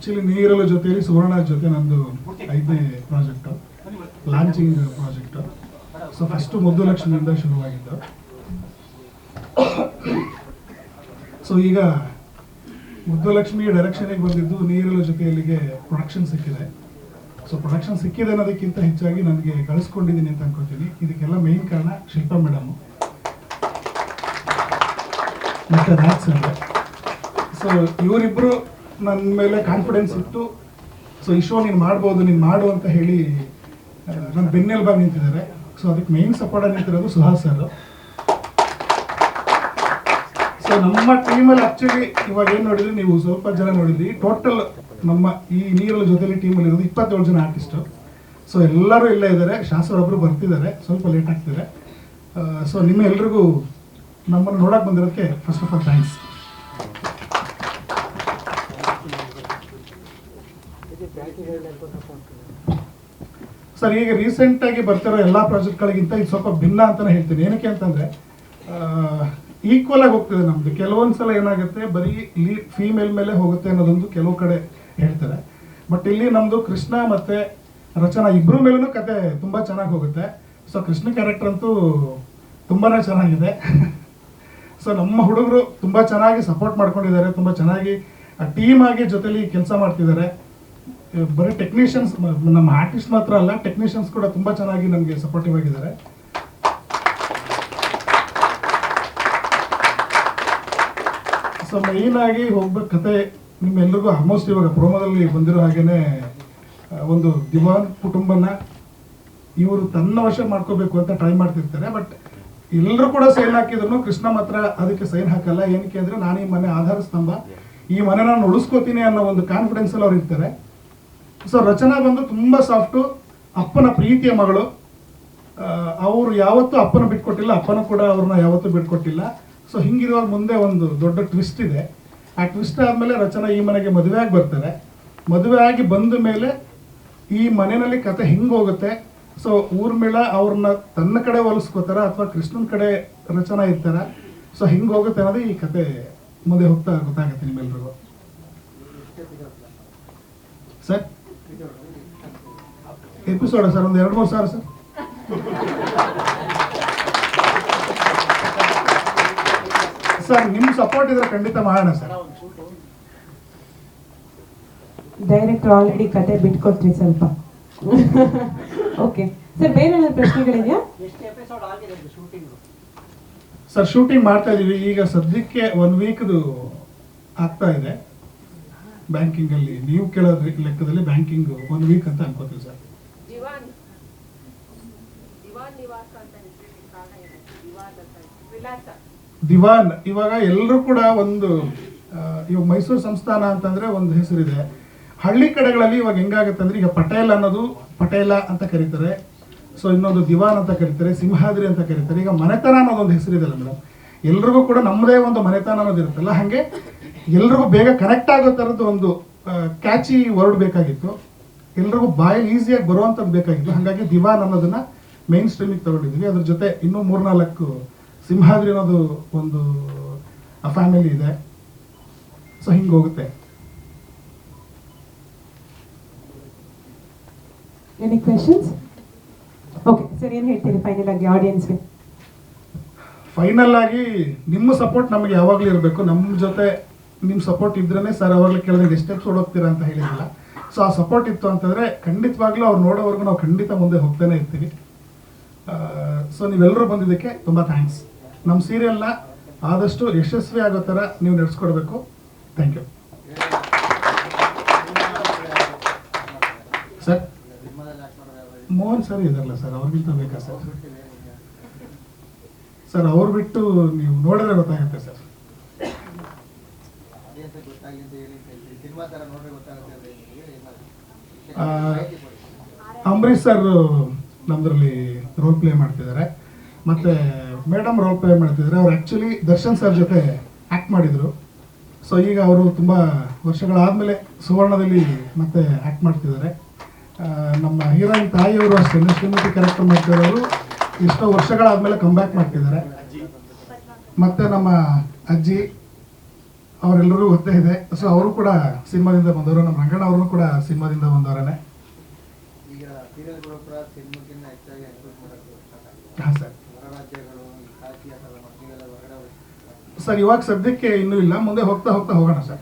Actually ನೀರಲ್ಲ ಜೊತೆಯಲ್ಲಿ ಸುವರ್ಣ ಜೊತೆ ನಂದು ಐದನೇ project launching project so first Muddu ಲಕ್ಷ್ಮಿಯಿಂದ ಶುರುವಾಗಿದ್ದು. ಸೊ ಈಗ ಮುದ್ದು ಲಕ್ಷ್ಮಿ ಡೈರೆಕ್ಷನಿಗೆ ಬಂದಿದ್ದು ನೀರಲ ಜೊತೆಯಲ್ಲಿಗೆ ಪ್ರೊಡಕ್ಷನ್ ಸಿಕ್ಕಿದೆ. ಸೊ ಪ್ರೊಡಕ್ಷನ್ ಸಿಕ್ಕಿದೆ ಅನ್ನೋದಕ್ಕಿಂತ ಹೆಚ್ಚಾಗಿ ನನಗೆ ಕಳಿಸ್ಕೊಂಡಿದ್ದೀನಿ ಅಂತ ಅನ್ಕೋತೀನಿ. ಇದಕ್ಕೆಲ್ಲ ಮೇನ್ ಕಾರಣ ಶಿಲ್ಪ ಮೇಡಮ್ ಮತ್ತೆ ಸೊ ಇವರಿಬ್ರು ನನ್ನ ಮೇಲೆ ಕಾನ್ಫಿಡೆನ್ಸ್ ಇತ್ತು ಸೊ ಈ ಶೋ ನೀನು ಮಾಡ್ಬೋದು, ನೀನು ಮಾಡು ಅಂತ ಹೇಳಿ ನನ್ನ ಬೆನ್ನೆಲುಬಾಗಿ ನಿಂತಿದ್ದಾರೆ. ಸೊ ಅದಕ್ಕೆ ಮೇನ್ ಸಪೋರ್ಟ್ ನಿಂತಿರೋದು ಸುಹಾಸ್ ಸರ್ ಸೊ ನಮ್ಮ ಟೀಮಲ್ಲಿ ಆ್ಯಕ್ಚುಲಿ ಇವಾಗ ಏನು ನೋಡಿದ್ರಿ, ನೀವು ಸ್ವಲ್ಪ ಜನ ನೋಡಿದ್ರಿ. ಟೋಟಲ್ ನಮ್ಮ ಈ ನೀರಲ್ಲಿ ಜೊತೆಲಿ ಟೀಮಲ್ಲಿ ಇರೋದು ಇಪ್ಪತ್ತೇಳು ಜನ ಆರ್ಟಿಸ್ಟು ಸೊ ಎಲ್ಲರೂ ಇಲ್ಲೇ ಇದ್ದಾರೆ. ಶಾಸ್ತ್ರೊಬ್ಬರು ಬರ್ತಿದ್ದಾರೆ. ಸ್ವಲ್ಪ ಲೇಟ್ ಆಗ್ತಿದೆ. ಸೊ ನಿಮ್ಮ ಎಲ್ರಿಗೂ ನಮ್ಮನ್ನು ನೋಡೋಕೆ ಬಂದಿರೋದಕ್ಕೆ first of all thanks sir, ಈಗ ರೀಸೆಂಟ್ ಆಗಿ ಬರ್ತಿರೋ ಎಲ್ಲ ಪ್ರಾಜೆಕ್ಟ್ಗಳಿಗಿಂತ ಇದು ಸ್ವಲ್ಪ ಭಿನ್ನ ಅಂತಲೇ ಹೇಳ್ತೀನಿ. ಏನಕ್ಕೆ ಅಂತಂದ್ರೆ ಈಕ್ವಲ್ ಆಗಿ ಹೋಗ್ತಿದೆ ನಮ್ದು. ಕೆಲವೊಂದು ಸಲ ಏನಾಗುತ್ತೆ, ಬರೀ ಫೀಮೇಲ್ ಮೇಲೆ ಹೋಗುತ್ತೆ ಅನ್ನೋದೊಂದು ಕೆಲವು ಕಡೆ ಹೇಳ್ತಾರೆ. ಬಟ್ ಇಲ್ಲಿ ನಮ್ದು ಕೃಷ್ಣ ಮತ್ತೆ ರಚನಾ ಇಬ್ರು ಮೇಲೂ ಕತೆ ತುಂಬಾ ಚೆನ್ನಾಗಿ ಹೋಗುತ್ತೆ. ಸೊ ಕೃಷ್ಣ ಕ್ಯಾರೆಕ್ಟರ್ ಅಂತೂ ತುಂಬಾನೇ ಚೆನ್ನಾಗಿದೆ. ಸೊ ನಮ್ಮ ಹುಡುಗರು ತುಂಬಾ ಚೆನ್ನಾಗಿ ಸಪೋರ್ಟ್ ಮಾಡ್ಕೊಂಡಿದ್ದಾರೆ, ತುಂಬಾ ಚೆನ್ನಾಗಿ ಟೀಮ್ ಆಗಿ ಜೊತೆಲಿ ಕೆಲಸ ಮಾಡ್ತಿದ್ದಾರೆ. ಬರೀ ಟೆಕ್ನಿಷಿಯನ್ಸ್ ನಮ್ಮ ಆರ್ಟಿಸ್ಟ್ ಮಾತ್ರ ಅಲ್ಲ ಟೆಕ್ನಿಷಿಯನ್ಸ್ ಕೂಡ ತುಂಬಾ ಚೆನ್ನಾಗಿ ನಮಗೆ ಸಪೋರ್ಟಿವ್ ಆಗಿದ್ದಾರೆ. ಸೊ ಮೇನ್ ಆಗಿ ಹೋಗ್ಬೇಕು ಕತೆ ನಿಮ್ಮೆಲ್ಲರಿಗೂ ಆಲ್ಮೋಸ್ಟ್ ಇವಾಗ ಪ್ರೋಮೋದಲ್ಲಿ ಬಂದಿರೋ ಹಾಗೇನೆ ಒಂದು ದಿವಾನ್ ಕುಟುಂಬನ ಇವರು ತನ್ನ ವಶ ಮಾಡ್ಕೋಬೇಕು ಅಂತ ಟ್ರೈ ಮಾಡ್ತಿರ್ತಾರೆ ಬಟ್ ಎಲ್ಲರೂ ಕೂಡ ಸೈನ್ ಹಾಕಿದ್ರು ಕೃಷ್ಣ ಮಾತ್ರ ಅದಕ್ಕೆ ಸೈನ್ ಹಾಕಲ್ಲ. ಏನಕ್ಕೆ ಅಂದ್ರೆ ನಾನು ಈ ಮನೆ ಆಧಾರ ಸ್ತಂಭ, ಈ ಮನೆ ನಾನು ಉಳಿಸ್ಕೋತೀನಿ ಅನ್ನೋ ಒಂದು ಕಾನ್ಫಿಡೆನ್ಸ್ ಅಲ್ಲಿ ಅವ್ರು ಇರ್ತಾರೆ. ಸೊ ರಚನಾ ಬಂದು ತುಂಬಾ ಸಾಫ್ಟು ಅಪ್ಪನ ಪ್ರೀತಿಯ ಮಗಳು. ಅವರು ಯಾವತ್ತೂ ಅಪ್ಪನ ಬಿಟ್ಕೊಟ್ಟಿಲ್ಲ, ಅಪ್ಪನ ಕೂಡ ಅವ್ರನ್ನ ಯಾವತ್ತೂ ಬಿಟ್ಕೊಟ್ಟಿಲ್ಲ. ಸೊ ಹಿಂಗಿರುವಾಗ ಮುಂದೆ ಒಂದು ದೊಡ್ಡ ಟ್ವಿಸ್ಟ್ ಇದೆ. ಆ ಟ್ವಿಸ್ಟ್ ಆದಮೇಲೆ ರಚನಾ ಈ ಮನೆಗೆ ಮದುವೆ ಆಗಿ ಬರ್ತಾರೆ. ಮದುವೆ ಆಗಿ ಬಂದ ಮೇಲೆ ಈ ಮನೆಯಲ್ಲಿ ಕತೆ ಹಿಂಗೆ ಹೋಗುತ್ತೆ. ಸೊ ಊರ್ಮಿಳ ಅವ್ರನ್ನ ತನ್ನ ಕಡೆ ಒಲಿಸ್ಕೋತಾರ ಅಥವಾ ಕೃಷ್ಣನ ಕಡೆ ರಚನಾ ಇರ್ತಾರ? ಸೊ ಹಿಂಗೆ ಹೋಗುತ್ತೆ ಅನ್ನೋದು ಈ ಕತೆ ಮುಂದೆ ಹೋಗ್ತಾ ಗೊತ್ತಾಗುತ್ತೆ ನಿಮ್ಮೆಲ್ರಿಗೂ. ಸರ್? ಎಪಿಸೋಡ ಸರ್ ಒಂದು ಎರಡು ಮೂರು ಸಾವಿರ ಸರ್. ಸರ್ ನಿಮ್ಮ ಸಪೋರ್ಟ್ ಇದ್ರೆ ಖಂಡಿತ ಮಾಡೋಣ ಸರ್. ಡೈರೆಕ್ಟರ್ ಆಲ್ರೆಡಿ ಕತೆ ಬಿಟ್ಕೊಟ್ರಿ ಸ್ವಲ್ಪ. ಓಕೆ ಸರ್ ಬೇರೆ ಏನಾದ್ರು ಪ್ರಶ್ನೆಗಳಿದೆಯಾ? ಎಷ್ಟು ಎಪಿಸೋಡ್ ಆಗಿದೆ ಶೂಟಿಂಗ್ ಸರ್ ಶೂಟಿಂಗ್ ಮಾಡ್ತಾ ಇದೀವಿ. ಈಗ ಸದ್ಯಕ್ಕೆ ಒನ್ ವೀಕ್ದು ಆಗ್ತಾ ಇದೆ. ಬ್ಯಾಂಕಿಂಗ್ ಅಲ್ಲಿ ನೀವು ಕೇಳೋ ಲೆಕ್ಕದಲ್ಲಿ ಬ್ಯಾಂಕಿಂಗ್ ಒನ್ ವೀಕ್ ಅಂತ ಅನ್ಕೋತೀವಿ ಸರ್. ದಿವಾನ್. ದಿವಾನ್ ಇವಾಗ ಎಲ್ಲರೂ ಕೂಡ ಒಂದು ಇವಾಗ ಮೈಸೂರು ಸಂಸ್ಥಾನ ಅಂತಂದ್ರೆ ಒಂದು ಹೆಸರಿದೆ. ಹಳ್ಳಿ ಕಡೆಗಳಲ್ಲಿ ಇವಾಗ ಹೆಂಗಾಗುತ್ತೆ ಅಂದ್ರೆ ಈಗ ಪಟೇಲ್ ಅನ್ನೋದು ಪಟೇಲ ಅಂತ ಕರೀತಾರೆ. ಸೊ ಇನ್ನೊಂದು ದಿವಾನ್ ಅಂತ ಕರೀತಾರೆ, ಸಿಂಹಾದ್ರಿ ಅಂತ ಕರೀತಾರೆ. ಈಗ ಮನೆತನ ಅನ್ನೋದೊಂದು ಹೆಸರಿದೆಲ್ಲ ಮೇಡಮ್ ಎಲ್ರಿಗೂ ಕೂಡ ನಮ್ಮದೇ ಒಂದು ಮನೆತನ ಅನ್ನೋದು ಇರುತ್ತಲ್ಲ, ಹಾಗೆ ಎಲ್ರಿಗೂ ಬೇಗ ಕನೆಕ್ಟ್ ಆಗೋ ಥರದ್ದು ಒಂದು ಕ್ಯಾಚಿ ವರ್ಡ್ ಬೇಕಾಗಿತ್ತು. ಎಲ್ರಿಗೂ ಬಾಯಲ್ಲಿ ಈಸಿಯಾಗಿ ಬರುವಂಥದ್ದು ಬೇಕಾಗಿತ್ತು. ಹಾಗಾಗಿ ದಿವಾನ್ ಅನ್ನೋದನ್ನ ಮೈನ್ ಸ್ಟ್ರೀಮಿಗೆ ತಗೊಂಡಿದ್ವಿ. ಅದ್ರ ಜೊತೆ ಇನ್ನೂ ಮೂರ್ನಾಲ್ಕು ಸಿಂಹಾದ್ರಿ ಅನ್ನೋದು ಒಂದು ಫ್ಯಾಮಿಲಿ ಇದೆ. ಸೊ ಹಿಂಗೆ ಹೋಗುತ್ತೆ. ಎನಿ ಕ್ವೆಶನ್ಸ್ ಓಕೆ ಸರ್ ಏನು ಹೇಳ್ತೀರಿ ಫೈನಲ್ ಆಗಿ ಆಡಿಯನ್ಸ್ಗೆ ಫೈನಲ್ ಆಗಿ ನಿಮ್ಮ ಸಪೋರ್ಟ್ ನಮಗೆ ಯಾವಾಗಲೂ ಇರಬೇಕು. ನಮ್ಮ ಜೊತೆ ನಿಮ್ಮ ಸಪೋರ್ಟ್ ಇದ್ರೇ ಸರ್ ಅವಾಗಲೇ ಕೇಳಿದ್ರೆ ಎಷ್ಟು ಎಪಿಸೋಡ್ ಹೋಗ್ತೀರಾ ಅಂತ ಹೇಳಿದಿಲ್ಲ ಸೊ ಆ ಸಪೋರ್ಟ್ ಇತ್ತು ಅಂತಂದರೆ ಖಂಡಿತವಾಗ್ಲೂ ಅವ್ರು ನೋಡೋವರೆಗೂ ನಾವು ಖಂಡಿತ ಮುಂದೆ ಹೋಗ್ತಾನೆ ಇರ್ತೀವಿ. ಸೊ ನೀವೆಲ್ಲರೂ ಬಂದಿದ್ದಕ್ಕೆ ತುಂಬ ಥ್ಯಾಂಕ್ಸ್ ನಮ್ಮ ಸೀರಿಯಲ್ನ ಆದಷ್ಟು ಯಶಸ್ವಿ ಆಗೋ ಥರ ನೀವು ನಡೆಸ್ಕೊಡ್ಬೇಕು. Thank you sir Mohan sir ಇದಾರಲ್ಲ ಸರ್ ಅವ್ರಿಗಿಂತ ಬೇಕಾ ಸರ್ ಸರ್ ಅವ್ರು ಬಿಟ್ಟು ನೀವು ನೋಡಿದ್ರೆ ಗೊತ್ತಾಗುತ್ತೆ ಸರ್ ಅದೇ ಅಂತ ಗೊತ್ತಾಗಲಿ ಅಂತ ಹೇಳಿ ಸಿನಿಮಾ ತರ ನೋಡ್ರೆ ಗೊತ್ತಾಗುತ್ತೆ ಅಂತ ಹೇಳಿ ಏನಾದ್ರು ಆ, ಅಂಬರೀಷ್ ಸರ್ ನಮ್ದ್ರಲ್ಲಿ ರೋಲ್ ಪ್ಲೇ ಮಾಡ್ತಿದ್ದಾರೆ. ಮತ್ತೆ ಮೇಡಮ್ ರೋಲ್ ಪ್ಲೇ ಮಾಡ್ತಿದ್ದಾರೆ. ಅವ್ರು ಆ್ಯಕ್ಚುಲಿ ದರ್ಶನ್ ಸರ್ ಜೊತೆ ಆ್ಯಕ್ಟ್ ಮಾಡಿದರು. ಸೊ ಈಗ ಅವರು ತುಂಬ ವರ್ಷಗಳಾದಮೇಲೆ ಸುವರ್ಣದಲ್ಲಿ ಮತ್ತೆ ಆ್ಯಕ್ಟ್ ಮಾಡ್ತಿದ್ದಾರೆ. ನಮ್ಮ ಹೀರೋಯಿನ್ ತಾಯಿಯವರು ಅಷ್ಟೇ. ಶ್ರೀಮತಿ ಕ್ಯಾರೆಕ್ಟರ್ ಮಾಡ್ತಿರೋರು ಎಷ್ಟೋ ವರ್ಷಗಳಾದಮೇಲೆ ಕಮ್ಬ್ಯಾಕ್ ಮಾಡ್ತಿದ್ದಾರೆ. ಮತ್ತೆ ನಮ್ಮ ಅಜ್ಜಿ ಅವರೆಲ್ಲರಿಗೂ ಗೊತ್ತೇ ಇದೆ. ಸೊ ಅವರು ಕೂಡ ಸಿನಿಮಾದಿಂದ ಬಂದವರು. ನಮ್ಮ ರಂಗಣ್ಣ ಅವರು ಕೂಡ ಸಿನಿಮಾದಿಂದ ಬಂದವರೇ ಹಾಂ ಸರ್. ಸರ್ ಇವಾಗ ಸದ್ಯಕ್ಕೆ ಇನ್ನೂ ಇಲ್ಲ. ಮುಂದೆ ಹೋಗ್ತಾ ಹೋಗ್ತಾ ಹೋಗೋಣ ಸರ್